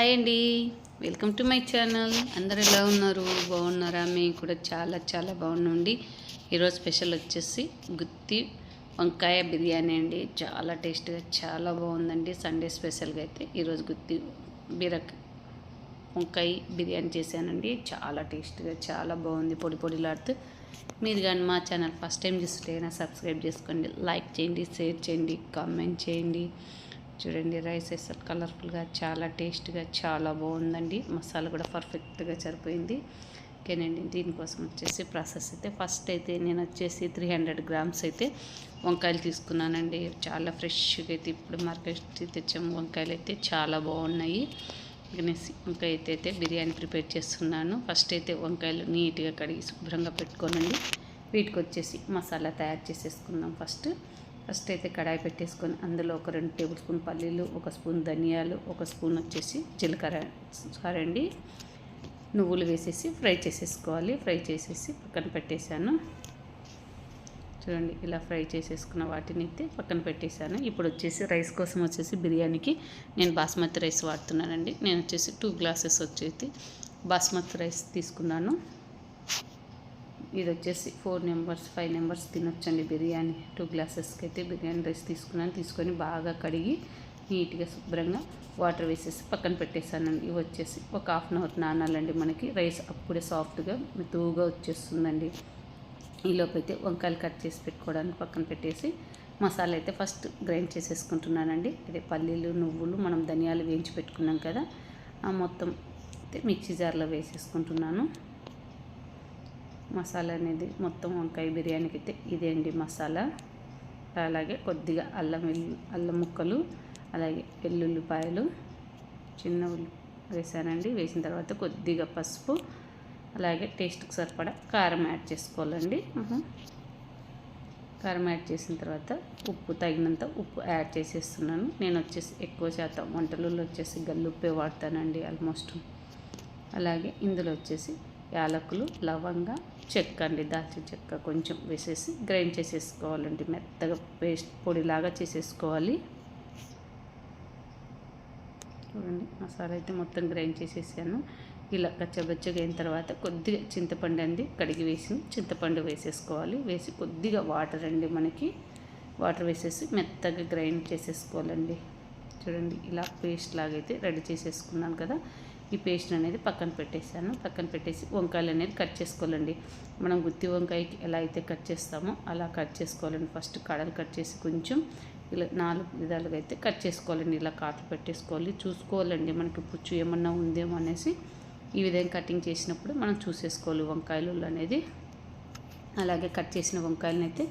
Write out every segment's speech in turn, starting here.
Hi అండి. Welcome to my channel. అందరు ఎలా ఉన్నారు? బాగున్నారా? మేము కూడా చాలా చాలా బాగున్నాండి ఈరోజు స్పెషల్ వచ్చేసి గుత్తి వంకాయ బిర్యానీ అండి. చాలా టేస్ట్గా చాలా బాగుందండి. సండే స్పెషల్గా అయితే ఈరోజు గుత్తి బీరక్ వంకాయ బిర్యానీ చేశానండి. చాలా టేస్ట్గా చాలా బాగుంది. పొడి పొడిలాడుతూ మీరు కానీ మా ఛానల్ ఫస్ట్ టైం చూస్తుంటే సబ్స్క్రైబ్ చేసుకోండి. లైక్ చేయండి షేర్ చేయండి కామెంట్ చేయండి. చూడండి రైస్ అసలు కలర్ఫుల్గా చాలా టేస్ట్గా చాలా బాగుందండి. మసాలా కూడా పర్ఫెక్ట్గా సరిపోయింది. ఓకేనండి దీనికోసం వచ్చేసి ప్రాసెస్ అయితే ఫస్ట్ అయితే నేను వచ్చేసి త్రీ హండ్రెడ్ గ్రామ్స్ అయితే వంకాయలు తీసుకున్నానండి. చాలా ఫ్రెష్గా అయితే ఇప్పుడు మార్కెట్ తెచ్చాము. వంకాయలు అయితే చాలా బాగున్నాయి. అనేసి వంకాయ అయితే అయితే బిర్యానీ ప్రిపేర్ చేస్తున్నాను. ఫస్ట్ అయితే వంకాయలు నీట్గా కడిగి శుభ్రంగా పెట్టుకోనండి. వీటికి వచ్చేసి మసాలా తయారు చేసేసుకుందాం ఫస్ట్. ఫస్ట్ అయితే కడాయి పెట్టేసుకొని అందులో ఒక రెండు టేబుల్ స్పూన్ పల్లీలు ఒక స్పూన్ ధనియాలు ఒక స్పూన్ వచ్చేసి జీలకర్ర సారీ అండి. నువ్వులు వేసేసి ఫ్రై చేసేసుకోవాలి. ఫ్రై చేసేసి పక్కన పెట్టేశాను. చూడండి ఇలా ఫ్రై చేసేసుకున్న వాటిని అయితే పక్కన పెట్టేశాను. ఇప్పుడు వచ్చేసి రైస్ కోసం వచ్చేసి బిర్యానీకి నేను బాస్మతి రైస్ వాడుతున్నానండి. నేను వచ్చేసి టూ గ్లాసెస్ వచ్చేసి బాస్మతి రైస్ తీసుకున్నాను. ఇది వచ్చేసి ఫోర్ నెంబర్స్ ఫైవ్ నెంబర్స్ తినొచ్చండి బిర్యానీ. టూ గ్లాసెస్కి అయితే బిర్యానీ రైస్ తీసుకున్నాను. తీసుకొని బాగా కడిగి నీట్గా శుభ్రంగా వాటర్ వేసేసి పక్కన పెట్టేసానండి ఇవి వచ్చేసి ఒక హాఫ్ అన్ అవర్ నానాలండి మనకి. రైస్ అప్పుడే సాఫ్ట్గా మెతువుగా వచ్చేస్తుందండి. ఈలోపైతే అయితే వంకాయలు కట్ చేసి పెట్టుకోవడానికి పక్కన పెట్టేసి మసాలా అయితే ఫస్ట్ గ్రైండ్ చేసేసుకుంటున్నానండి. అదే పల్లీలు నువ్వులు మనం ధనియాలు వేయించి పెట్టుకున్నాం కదా. ఆ మొత్తం అయితే మిక్సీ జార్లో వేసేసుకుంటున్నాను. మసాలా అనేది మొత్తం వంకాయ బిర్యానీకి అయితే ఇదే అండి మసాలా. అలాగే కొద్దిగా అల్లం వెల్లు అల్లం ముక్కలు అలాగే వెల్లుల్లిపాయలు చిన్న ఉల్లి వేసానండి. వేసిన తర్వాత కొద్దిగా పసుపు అలాగే టేస్ట్కి సరిపడా కారం యాడ్ చేసుకోవాలండి. కారం యాడ్ చేసిన తర్వాత ఉప్పు తగినంత ఉప్పు యాడ్ చేసేస్తున్నాను. నేను వచ్చేసి ఎక్కువ శాతం వంటలలో వచ్చేసి గల్లుప్పే వాడతానండి ఆల్మోస్ట్. అలాగే ఇందులో వచ్చేసి యాలకులు లవంగ చెక్క అండి దాల్చిన చెక్క కొంచెం వేసేసి గ్రైండ్ చేసేసుకోవాలండి. మెత్తగా పేస్ట్ పొడిలాగా చేసేసుకోవాలి. చూడండి మసాలా అయితే మొత్తం గ్రైండ్ చేసేసాను. ఇలా కచ్చబచ్చగా అయిన తర్వాత కొద్దిగా చింతపండు అండి కడిగి వేసి చింతపండు వేసేసుకోవాలి. వేసి కొద్దిగా వాటర్ అండి మనకి. వాటర్ వేసేసి మెత్తగా గ్రైండ్ చేసేసుకోవాలండి. చూడండి ఇలా పేస్ట్ లాగైతే రెడీ చేసేసుకున్నాను కదా. ఈ పేస్ట్ అనేది పక్కన పెట్టేసాను పక్కన పెట్టేసి వంకాయలు అనేది కట్ చేసుకోవాలండి. మనం గుత్తి వంకాయకి ఎలా అయితే కట్ చేస్తామో అలా కట్ చేసుకోవాలండి. ఫస్ట్ కడలు కట్ చేసి కొంచెం ఇలా నాలుగు విధాలుగా అయితే కట్ చేసుకోవాలండి. ఇలా కాట్లు పెట్టేసుకోవాలి. చూసుకోవాలండి మనకి పుచ్చు ఏమన్నా ఉందేమో అనేసి. ఈ విధంగా కటింగ్ చేసినప్పుడు మనం చూసేసుకోవాలి వంకాయలు అనేది. అలాగే కట్ చేసిన వంకాయలను అయితే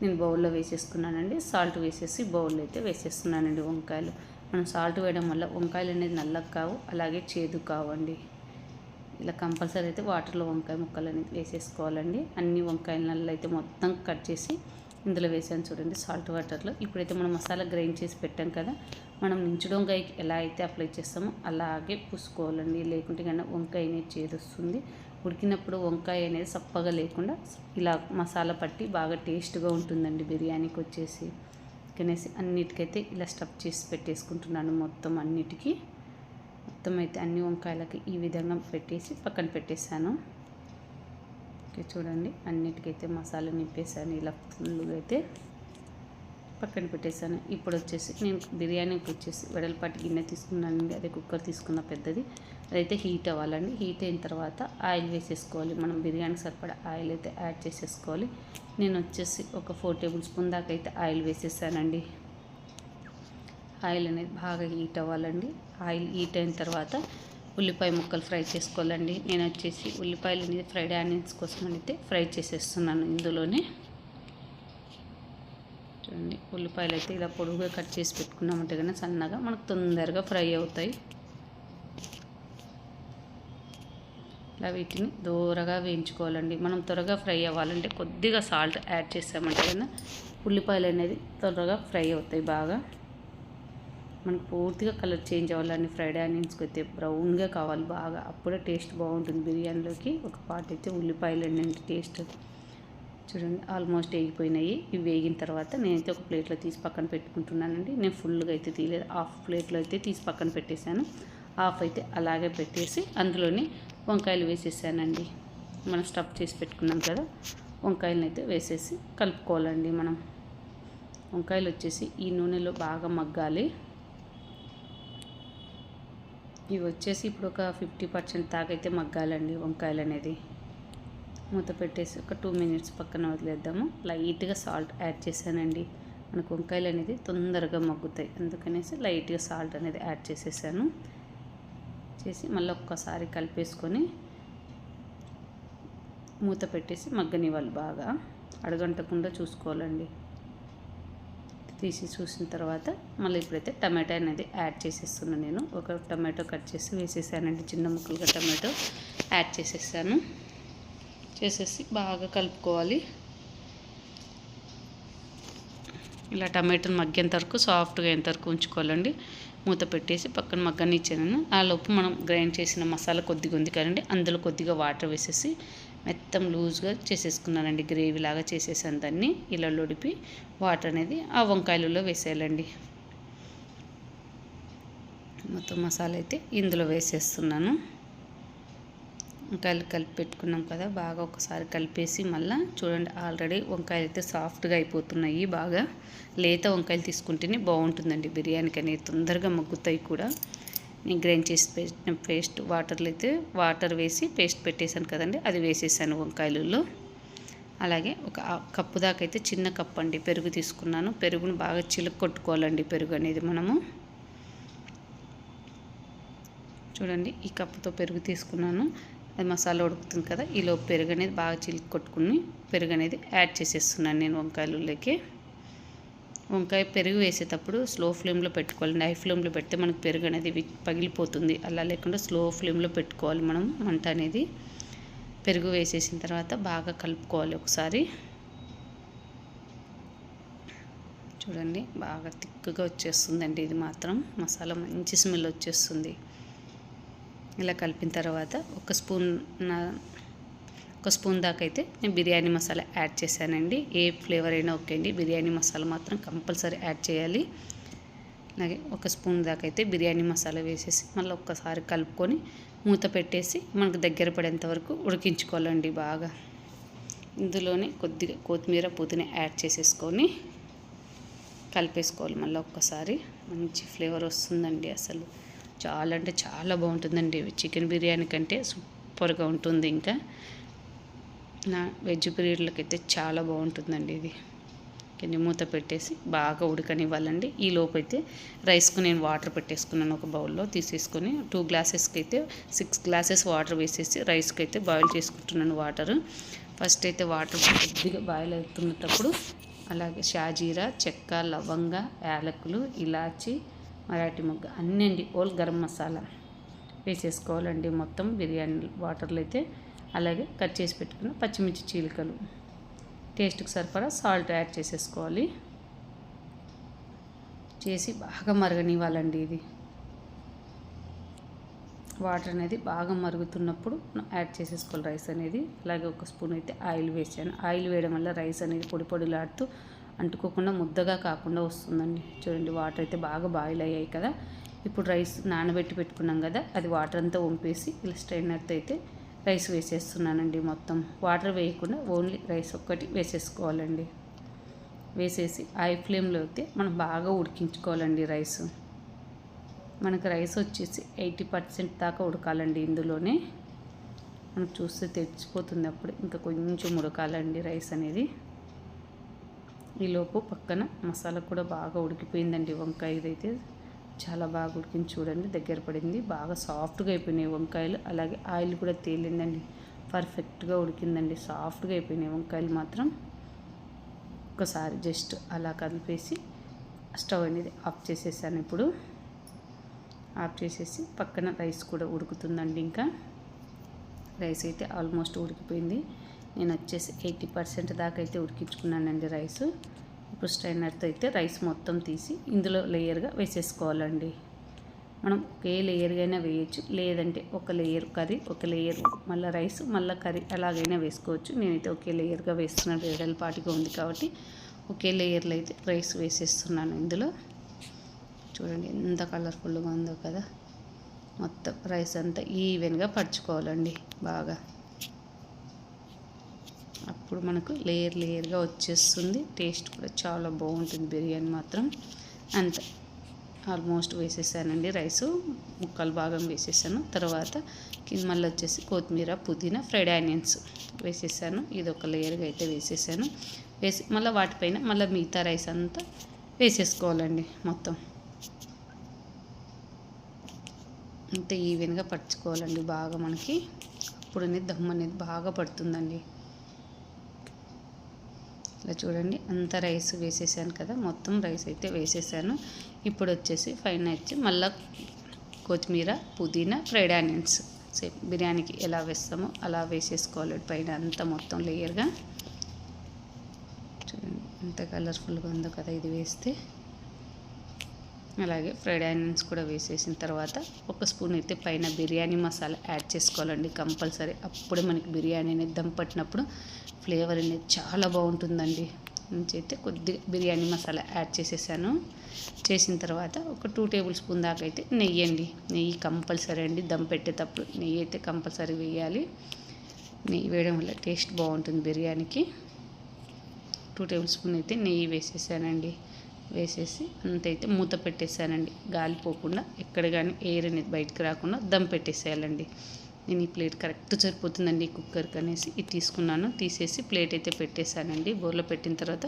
నేను బౌల్లో వేసేసుకున్నానండి. సాల్ట్ వేసేసి బౌల్లో అయితే వేసేస్తున్నానండి వంకాయలు. మనం సాల్ట్ వేయడం వల్ల వంకాయలు అనేది నల్లగా కావు అలాగే చేదు కావండి ఇలా కంపల్సరీ అయితే వాటర్లో వంకాయ ముక్కలు అనేది వేసేసుకోవాలండి. అన్ని వంకాయల నల్ల అయితే మొత్తం కట్ చేసి ఇందులో వేసాను చూడండి సాల్ట్ వాటర్లో. ఇప్పుడైతే మనం మసాలా గ్రైండ్ చేసి పెట్టాం కదా మనం నించుడు వంకాయకి ఎలా అయితే అప్లై చేస్తామో అలాగే పూసుకోవాలండి. లేకుంటే కన్నా వంకాయ అనేది చేదొస్తుంది. ఉడికినప్పుడు వంకాయ అనేది సప్పగా లేకుండా ఇలా మసాలా పట్టి బాగా టేస్ట్గా ఉంటుందండి బిర్యానీకి వచ్చేసి. అనేసి అన్నిటికైతే ఇలా స్టఫ్ చేసి పెట్టేసుకుంటున్నాను మొత్తం అన్నిటికీ. మొత్తం అయితే అన్ని వంకాయలకి ఈ విధంగా పెట్టేసి పక్కన పెట్టేశాను. ఓకే చూడండి. అన్నిటికైతే మసాలా నింపేసాను ఇలా ఫుల్గా అయితే పక్కన పెట్టేశాను. ఇప్పుడు వచ్చేసి నేను బిర్యానీకి వచ్చేసి వెడల్పాటి గిన్నె తీసుకున్నానండి. అదే కుక్కర్ తీసుకున్న పెద్దది. అదైతే హీట్ అవ్వాలండి. హీట్ అయిన తర్వాత ఆయిల్ వేసేసుకోవాలి. మనం బిర్యానీ సరిపడా ఆయిల్ అయితే యాడ్ చేసేసుకోవాలి. నేను వచ్చేసి ఒక ఫోర్ టేబుల్ స్పూన్ దాకా అయితే ఆయిల్ వేసేసానండి. ఆయిల్ అనేది బాగా హీట్ అవ్వాలండి. ఆయిల్ హీట్ అయిన తర్వాత ఉల్లిపాయ ముక్కలు ఫ్రై చేసుకోవాలండి. నేను వచ్చేసి ఉల్లిపాయలు అనేది ఫ్రైడ్ ఆనియన్స్ కోసం అయితే ఫ్రై చేసేస్తున్నాను ఇందులోనే. చూడండి ఉల్లిపాయలు అయితే ఇలా పొడుగుగా కట్ చేసి పెట్టుకున్నామంటే కానీ సన్నగా మనకు తొందరగా ఫ్రై అవుతాయి. ఇలా వీటిని దూరగా వేయించుకోవాలండి. మనం త్వరగా ఫ్రై అవ్వాలంటే కొద్దిగా సాల్ట్ యాడ్ చేసామంటే కదా ఉల్లిపాయలు అనేది త్వరగా ఫ్రై అవుతాయి బాగా. మనకు పూర్తిగా కలర్ చేంజ్ అవ్వాలండి ఫ్రైడ్ ఆనియన్స్కి అయితే. బ్రౌన్గా కావాలి బాగా. అప్పుడే టేస్ట్ బాగుంటుంది బిర్యానీలోకి. ఒక పార్ట్ అయితే ఉల్లిపాయలు అండి టేస్ట్ చూడండి. ఆల్మోస్ట్ వేగిపోయినాయి. ఇవి వేగిన తర్వాత నేనైతే ఒక ప్లేట్లో తీసి పక్కన పెట్టుకుంటున్నానండి. నేను ఫుల్గా అయితే తీయలేదు. హాఫ్ ప్లేట్లో అయితే తీసి పక్కన పెట్టేశాను. హాఫ్ అయితే అలాగే పెట్టేసి అందులోని వంకాయలు వేసేసానండి. మనం స్టఫ్ చేసి పెట్టుకున్నాం కదా వంకాయలను అయితే వేసేసి కలుపుకోవాలండి మనం. వంకాయలు వచ్చేసి ఈ నూనెలో బాగా మగ్గాలి. ఇవి వచ్చేసి ఇప్పుడు ఒక ఫిఫ్టీ పర్సెంట్ తాగైతే మగ్గాలండి వంకాయలు అనేది మూత పెట్టేసి ఒక టూ మినిట్స్ పక్కన వదిలేద్దాము. లైట్గా సాల్ట్ యాడ్ చేశానండి. మనకు వంకాయలు అనేది తొందరగా మగ్గుతాయి. అందుకనేసి లైట్గా సాల్ట్ అనేది యాడ్ చేసేసాను. చేసి మళ్ళీ ఒక్కసారి కలిపేసుకొని మూత పెట్టేసి మగ్గనివ్వాలి బాగా. అడగంటకుండా చూసుకోవాలండి. తీసి చూసిన తర్వాత మళ్ళీ ఇప్పుడైతే టమాటా అనేది యాడ్ చేసేస్తున్నాను నేను. ఒక టమాటో కట్ చేసి వేసేసానండి. చిన్న ముక్కలుగా టమాటో యాడ్ చేసేసాను. చేసేసి బాగా కలుపుకోవాలి. ఇలా టమాటోని మగ్గేంత వరకు సాఫ్ట్గా అయ్యేంత వరకు ఉంచుకోవాలండి. మూత పెట్టేసి పక్కన మగ్గనిచ్చాను ఆ లోపు మనం గ్రైండ్ చేసిన మసాలా కొద్దిగా ఉంది కదండి అందులో కొద్దిగా వాటర్ వేసేసి మొత్తం లూజ్గా చేసేసుకున్నానండి గ్రేవీ లాగా చేసేసాను దాన్ని. ఇలా లొడిపి వాటర్ అనేది ఆ వంకాయలలో వేసేయాలండి. మొత్తం మసాలా అయితే ఇందులో వేసేస్తున్నాను. వంకాయలు కలిపి పెట్టుకున్నాం కదా బాగా ఒకసారి కలిపేసి మళ్ళీ చూడండి ఆల్రెడీ వంకాయలు అయితే సాఫ్ట్గా అయిపోతున్నాయి బాగా. లేత వంకాయలు తీసుకుంటేనే బాగుంటుందండి బిర్యానీకి అనేది తొందరగా మగ్గుతాయి కూడా. నేను గ్రైండ్ చేసి పెట్టిన పేస్ట్ వాటర్లో అయితే వాటర్ వేసి పేస్ట్ పెట్టేశాను కదండి అది వేసేసాను వంకాయలలో. అలాగే ఒక కప్పు దాకా అయితే చిన్న కప్పు అండి పెరుగు తీసుకున్నాను. పెరుగును బాగా చిలుక కొట్టుకోవాలండి పెరుగు అనేది మనము. చూడండి ఈ కప్పుతో పెరుగు తీసుకున్నాను. అది మసాలా ఉడుకుతుంది కదా ఈలో పెరుగు అనేది బాగా చిలికి కొట్టుకుని పెరుగు అనేది యాడ్ చేసేస్తున్నాను నేను వంకాయలలోకి వంకాయ పెరుగు వేసేటప్పుడు స్లో ఫ్లేమ్లో పెట్టుకోవాలి. హై ఫ్లేమ్లో పెడితే మనకు పెరుగు అనేది పగిలిపోతుంది. అలా లేకుండా స్లో ఫ్లేమ్లో పెట్టుకోవాలి మనం మంట అనేది. పెరుగు వేసేసిన తర్వాత బాగా కలుపుకోవాలి ఒకసారి. చూడండి బాగా తిక్కుగా వచ్చేస్తుందండి ఇది మాత్రం. మసాలా మంచి స్మెల్ వచ్చేస్తుంది. ఇలా కలిపిన తర్వాత ఒక స్పూన్ ఒక స్పూన్ దాకా అయితే నేను బిర్యానీ మసాలా యాడ్ చేశానండి. ఏ ఫ్లేవర్ అయినా ఓకే అండి. బిర్యానీ మసాలా మాత్రం కంపల్సరీ యాడ్ చేయాలి. అలాగే ఒక స్పూన్ దాకా అయితే బిర్యానీ మసాలా వేసేసి మళ్ళీ ఒక్కసారి కలుపుకొని మూత పెట్టేసి మనకు దగ్గర పడేంత వరకు ఉడికించుకోవాలండి బాగా. ఇందులోనే కొద్దిగా కొత్తిమీర పుదీనా యాడ్ చేసేసుకొని కలిపేసుకోవాలి మళ్ళీ ఒక్కసారి. మంచి ఫ్లేవర్ వస్తుందండి అసలు. చాలా అంటే చాలా బాగుంటుందండి. చికెన్ బిర్యానీ కంటే సూపర్గా ఉంటుంది ఇంకా. నా వెజ్ అయితే చాలా బాగుంటుందండి ఇది. కింద మూత పెట్టేసి బాగా ఉడకనివ్వాలండి. ఈ లోపైతే అయితే రైస్కు నేను వాటర్ పెట్టేసుకున్నాను ఒక బౌల్లో తీసేసుకొని. టూ గ్లాసెస్కి అయితే సిక్స్ గ్లాసెస్ వాటర్ వేసేసి రైస్కి అయితే బాయిల్ చేసుకుంటున్నాను వాటర్. ఫస్ట్ అయితే వాటర్ కొద్దిగా బాయిల్ అవుతున్నప్పుడు అలాగే షాజీరా చెక్క లవంగ యాలకులు ఇలాచి మరాఠీ మొగ్గ అన్నీ అండి ఓల్ గరం మసాలా వేసేసుకోవాలండి మొత్తం బిర్యానీ వాటర్లో అయితే. అలాగే కట్ చేసి పెట్టుకున్న పచ్చిమిర్చి చీలికలు. టేస్ట్కి సరిపడా సాల్ట్ యాడ్ చేసేసుకోవాలి. చేసి బాగా మరగనివ్వాలండి ఇది. వాటర్ అనేది బాగా మరుగుతున్నప్పుడు యాడ్ చేసేసుకోవాలి రైస్ అనేది. అలాగే ఒక స్పూన్ అయితే ఆయిల్ వేసాను. ఆయిల్ వేయడం వల్ల రైస్ అనేది పొడి పొడిలాడుతూ అంటుకోకుండా ముద్దగా కాకుండా వస్తుందండి. చూడండి వాటర్ అయితే బాగా బాయిల్ అయ్యాయి కదా. ఇప్పుడు రైస్ నానబెట్టి పెట్టుకున్నాం కదా అది వాటర్ అంతా వంపేసి ఇలా స్ట్రైనర్తో అయితే రైస్ వేసేస్తున్నానండి మొత్తం. వాటర్ వేయకుండా ఓన్లీ రైస్ ఒక్కటి వేసేసుకోవాలండి. వేసేసి హై ఫ్లేమ్లో అయితే మనం బాగా ఉడికించుకోవాలండి రైస్. మనకు రైస్ వచ్చేసి ఎయిటీ పర్సెంట్ దాకా ఉడకాలండి ఇందులోనే. మనకు చూస్తే తెచ్చిపోతుంది అప్పుడు. ఇంకా కొంచెం ఉడకాలండి రైస్ అనేది. ఈలోపు పక్కన మసాలా కూడా బాగా ఉడికిపోయిందండి. వంకాయ ఇదైతే చాలా బాగా ఉడికింది చూడండి దగ్గర పడింది. బాగా సాఫ్ట్గా అయిపోయినాయి వంకాయలు. అలాగే ఆయిల్ కూడా తేలిందండి. పర్ఫెక్ట్గా ఉడికిందండి. సాఫ్ట్గా అయిపోయినాయి వంకాయలు మాత్రం. ఒకసారి జస్ట్ అలా కలిపేసి స్టవ్ అనేది ఆఫ్ చేసేసాను ఇప్పుడు. ఆఫ్ చేసేసి పక్కన రైస్ కూడా ఉడుకుతుందండి ఇంకా. రైస్ అయితే ఆల్మోస్ట్ ఉడికిపోయింది. నేను వచ్చేసి ఎయిటీ పర్సెంట్ దాకా అయితే ఉడికించుకున్నానండి రైస్. ఇప్పుడు స్ట్రైనర్తో అయితే రైస్ మొత్తం తీసి ఇందులో లేయర్గా వేసేసుకోవాలండి. మనం ఒకే లేయర్గా అయినా వేయచ్చు. లేదంటే ఒక లేయర్ కర్రీ ఒక లేయర్ మళ్ళీ రైస్ మళ్ళీ కర్రీ అలాగైనా వేసుకోవచ్చు. నేనైతే ఒకే లేయర్గా వేస్తున్నాను. వేడలపాటిగా ఉంది కాబట్టి ఒకే లేయర్లో అయితే రైస్ వేసేస్తున్నాను ఇందులో. చూడండి ఎంత కలర్ఫుల్గా ఉందో కదా. మొత్తం రైస్ అంతా ఈవెన్గా పరుచుకోవాలండి బాగా. అప్పుడు మనకు లేయర్ లేయర్గా వచ్చేస్తుంది. టేస్ట్ కూడా చాలా బాగుంటుంది బిర్యానీ మాత్రం. అంతే ఆల్మోస్ట్ వేసేసానండి రైసు. ముక్కలు భాగం వేసేసాను. తర్వాత కింద మళ్ళీ వచ్చేసి కొత్తిమీర పుదీనా ఫ్రైడ్ ఆనియన్స్ వేసేసాను. ఇది ఒక లేయర్గా అయితే వేసేసాను. వేసి మళ్ళీ వాటిపైన మళ్ళీ మిగతా రైస్ అంతా వేసేసుకోవాలండి మొత్తం. అంత ఈవెన్గా పరుచుకోవాలండి బాగా మనకి. అప్పుడు అనేది దమ్ అనేది బాగా పడుతుందండి. ఇలా చూడండి అంత రైస్ వేసేసాను కదా మొత్తం రైస్ అయితే వేసేసాను. ఇప్పుడు వచ్చేసి ఫైన్ వచ్చి మళ్ళీ కొత్తిమీర పుదీనా ఫ్రైడ్ ఆనియన్స్. సేమ్ బిర్యానీకి ఎలా వేస్తామో అలా వేసేసుకోవాలి పైన అంతా మొత్తం లేయర్గా చూడండి ఎంత కలర్ఫుల్గా ఉందో కదా ఇది వేస్తే. అలాగే ఫ్రైడ్ ఆనియన్స్ కూడా వేసేసిన తర్వాత ఒక స్పూన్ అయితే పైన బిర్యానీ మసాలా యాడ్ చేసుకోవాలండి కంపల్సరీ. అప్పుడే మనకి బిర్యానీ అనేది దమ్ పట్టినప్పుడు ఫ్లేవర్ అనేది చాలా బాగుంటుందండి. నుంచి అయితే కొద్దిగా బిర్యానీ మసాలా యాడ్ చేసేసాను. చేసిన తర్వాత ఒక టూ టేబుల్ స్పూన్ దాకా అయితే నెయ్యి అండి. నెయ్యి కంపల్సరీ అండి. దమ్ పెట్టేటప్పుడు నెయ్యి అయితే కంపల్సరీ వేయాలి. నెయ్యి వేయడం వల్ల టేస్ట్ బాగుంటుంది బిర్యానీకి. టూ టేబుల్ స్పూన్ అయితే నెయ్యి వేసేసానండి. వేసేసి అంతైతే మూత పెట్టేసానండి గాలి పోకుండా ఎక్కడ కానీ ఎయిర్ అనేది బయటకు రాకుండా దమ్ పెట్టేసేయాలండి. నేను ఈ ప్లేట్ కరెక్ట్ సరిపోతుందండి కుక్కర్కి అనేసి ఇది తీసుకున్నాను. తీసేసి ప్లేట్ అయితే పెట్టేశానండి. బోర్లో పెట్టిన తర్వాత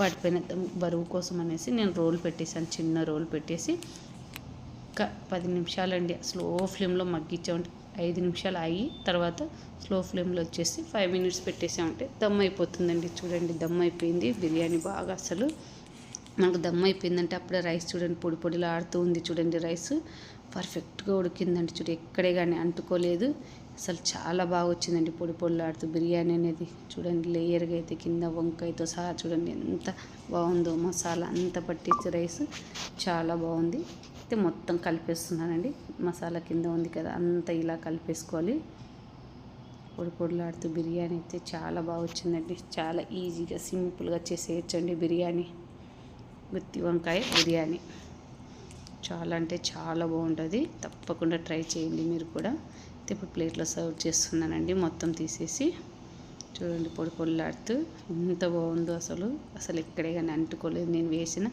వాటిపైన బరువు కోసం అనేసి నేను రోల్ పెట్టేశాను. చిన్న రోల్ పెట్టేసి ఒక పది నిమిషాలండి. స్లో ఫ్లేమ్లో మగ్గించామంటే ఐదు నిమిషాలు అయ్యి తర్వాత స్లో ఫ్లేమ్లో వచ్చేసి ఫైవ్ మినిట్స్ పెట్టేసామంటే దమ్ అయిపోతుందండి. చూడండి దమ్ అయిపోయింది. బిర్యానీ బాగా అసలు నాకు దమ్ అయిపోయిందంటే అప్పుడే రైస్ చూడండి పొడి పొడిలో ఆడుతూ ఉంది చూడండి రైస్. పర్ఫెక్ట్గా ఉడికిందండి చూడు ఎక్కడే కానీ అంటుకోలేదు. అసలు చాలా బాగా వచ్చిందండి పొడి పొడిలాడుతూ బిర్యానీ అనేది. చూడండి లేయర్గా అయితే కింద వంకాయతో సహా చూడండి ఎంత బాగుందో మసాలా అంత పట్టించి రైస్. చాలా బాగుంది. అయితే మొత్తం కలిపేస్తున్నానండి. మసాలా కింద ఉంది కదా అంత ఇలా కలిపేసుకోవాలి. పొడి పొడిలాడుతూ బిర్యానీ అయితే చాలా బాగా వచ్చిందండి. చాలా ఈజీగా సింపుల్గా చేసేయచ్చండి బిర్యానీ. గుత్తి వంకాయ బిర్యానీ. చాలా అంటే చాలా బాగుంటుంది. తప్పకుండా ట్రై చేయండి మీరు కూడా. ఇప్పుడు ప్లేట్లో సర్వ్ చేస్తున్నానండి. మొత్తం తీసేసి చూడండి పొడి పొల్లాడుతూ ఎంత బాగుందో అసలు. అసలు ఎక్కడే కానీ అంటుకోలేదు. నేను వేసిన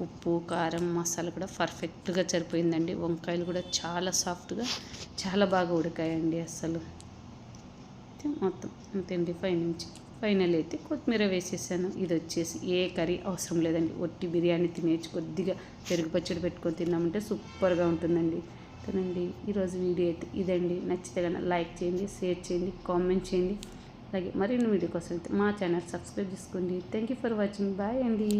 ఉప్పు కారం మసాలా కూడా పర్ఫెక్ట్గా సరిపోయిందండి. వంకాయలు కూడా చాలా సాఫ్ట్గా చాలా బాగా ఉడికాయండి అసలు. మొత్తం అంతేండి ఫైవ్ నుంచి ఫైనల్ అయితే కొత్తిమీర వేసేసాను. ఇది వచ్చేసి ఏ కర్రీ అవసరం లేదండి. ఒట్టి బిర్యానీ తినేసి కొద్దిగా పెరుగు పచ్చడి పెట్టుకొని తిన్నామంటే సూపర్గా ఉంటుందండి. తినండి ఈరోజు వీడియో అయితే ఇదండి. నచ్చితే కన్నా లైక్ చేయండి షేర్ చేయండి కామెంట్ చేయండి. అలాగే మరిన్ని వీడియో కోసం అయితే మా ఛానల్ సబ్స్క్రైబ్ చేసుకోండి. Thank you for watching. Bye అండి.